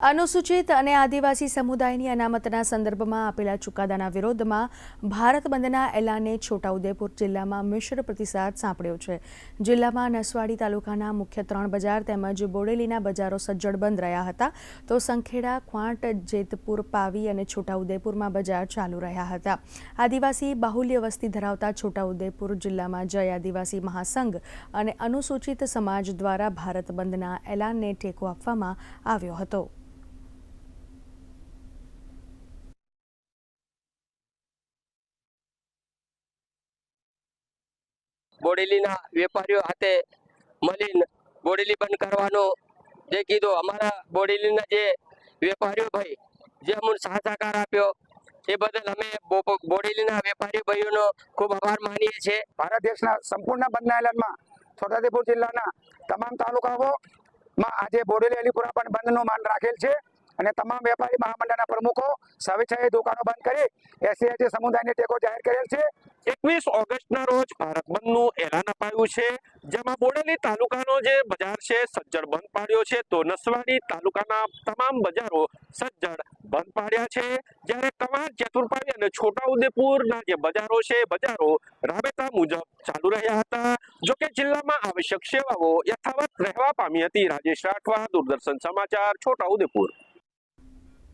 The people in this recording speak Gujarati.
અનુસૂચિત અને આદિવાસી સમુદાયની અનામતના સંદર્ભમાં આપેલા ચુકાદાના વિરોધમાં ભારત બંધના એલાને છોટાઉદેપુર જિલ્લામાં મિશ્ર પ્રતિસાદ સાંપડ્યો છે. જિલ્લામાં નસવાડી તાલુકાના મુખ્ય ત્રણ બજાર તેમજ બોડેલીના બજારો સજ્જડ બંધ રહ્યા હતા તો સંખેડા ક્વાંટ જેતપુર, પાવી અને છોટાઉદેપુરમાં બજાર ચાલુ રહ્યા હતા. આદિવાસી બાહુલ્ય વસ્તી ધરાવતા છોટાઉદેપુર જિલ્લામાં જય આદિવાસી મહાસંઘ અને અનુસૂચિત સમાજ દ્વારા ભારત બંધના એલાનને ટેકો આપવામાં આવ્યો હતો. બોડેલીના વેપારીઓ હાથે મળીને બોડેલી બંધ કરવાનો જે કીધો અમારા બોડેલીના જે વેપારીઓ ભાઈ જે અમને સહકાર આપ્યો એ બદલ અમે બોડેલીના વેપારી ભાઈઓનો ખૂબ આભાર માનીએ છીએ. ભારત દેશના સંપૂર્ણ બંધના એલાનમાં છોટાઉદેપુર જિલ્લાના તમામ તાલુકાઓમાં આજે બોડેલી અલીપુરા પણ બંધનું માન રાખેલ છે અને તમામ વેપારી મહામંડળના પ્રમુખો સ્વેચ્છાએ દુકાનો બંધ કરી એસસી એસટી સમુદાયને ટેકો જાહેર કરેલ છે. એકવીસ ઓગસ્ટના રોજ ભારત બંધનું છે, જેમાં બોડેલી તાલુકાનો જે બજાર છે, સજ્જડ બંધ પાડ્યો છે. તો નસવાડી તાલુકાના તમામ બજારો સજ્જડ બંધ પાડ્યા છે. જ્યારે કવાંટ ચતુરપાવી અને છોટાઉદેપુરના જે બજારો છે, બજારો રાબેતા મુજબ ચાલુ રહ્યા હતા. જોકે જિલ્લામાં આવશ્યક સેવાઓ યથાવત રહેવા પામી હતી. રાજેશ રાઠવા, દૂરદર્શન સમાચાર, છોટાઉદેપુર.